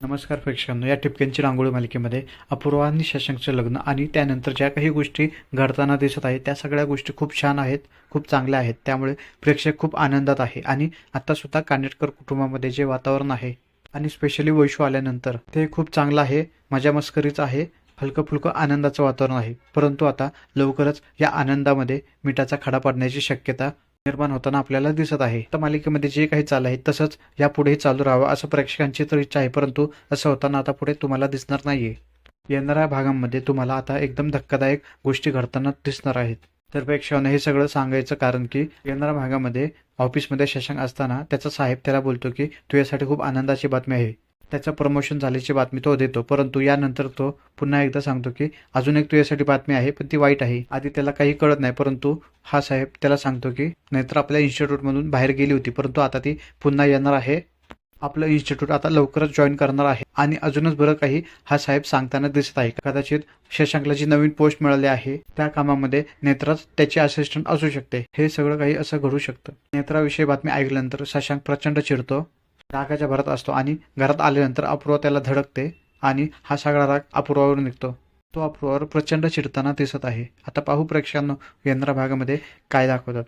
नमस्कार प्रेक्षकांनो या ठिपक्यांची रांगोळी मालिकेमध्ये अपूर्वा आणि शशांकचं लग्न आणि त्यानंतर ज्या काही गोष्टी घडताना दिसत आहेत त्या सगळ्या गोष्टी खूप छान आहेत खूप चांगल्या आहेत. त्यामुळे प्रेक्षक खूप आनंदात आहे. आणि आत्तासुद्धा कानेटकर कुटुंबामध्ये जे वातावरण आहे आणि स्पेशली वैशू आल्यानंतर ते खूप चांगलं आहे मजा मस्करीचं आहे हलकं फुलकं आनंदाचं वातावरण आहे. परंतु आता लवकरच या आनंदामध्ये मिठाचा खडा पडण्याची शक्यता निर्माण होताना आपल्याला दिसत आहे. तर मालिकेमध्ये जे काही चालू आहे तसंच यापुढेही चालू राहावं असं प्रेक्षकांची तर इच्छा आहे परंतु असं होताना आता पुढे तुम्हाला दिसणार नाहीये. येणाऱ्या भागांमध्ये तुम्हाला आता एकदम धक्कादायक गोष्टी घडताना दिसणार आहेत. तर प्रेक्षकांना हे सगळं सांगायचं कारण की येणाऱ्या भागामध्ये ऑफिसमध्ये शशांक असताना त्याचा साहेब त्याला बोलतो की तुझ्यासाठी खूप आनंदाची बातमी आहे. त्याचं प्रमोशन झाल्याची बातमी तो देतो. परंतु यानंतर तो पुन्हा एकदा सांगतो की अजून एक तुझ्यासाठी बातमी आहे पण ती वाईट आहे. आधी त्याला काही कळत नाही परंतु हा साहेब त्याला सांगतो की नाहीतर आपल्या इन्स्टिट्यूटमधून बाहेर गेली होती परंतु आता ती पुन्हा येणार आहे. आपलं इन्स्टिट्यूट आता लवकरच जॉईन करणार आहे. आणि अजूनच बरं काही हा साहेब सांगताना दिसत आहे. कदाचित शशांकला जी नवीन पोस्ट मिळाली आहे त्या कामामध्ये नेत्राच त्याची असिस्टंट असू शकते. हे सगळं काही असं घडू शकतं. नेत्राविषयी बातमी ऐकल्यानंतर शशांक प्रचंड चिडतो. रागाच्या भरात असतो आणि घरात आल्यानंतर अपूर्वा त्याला धडकते आणि हा सगळा राग अपूर्वावर निघतो. तो अपूर्वावर प्रचंड चिडताना दिसत आहे. आता पाहू प्रेक्षकांना येणाऱ्या भागामध्ये काय दाखवतात.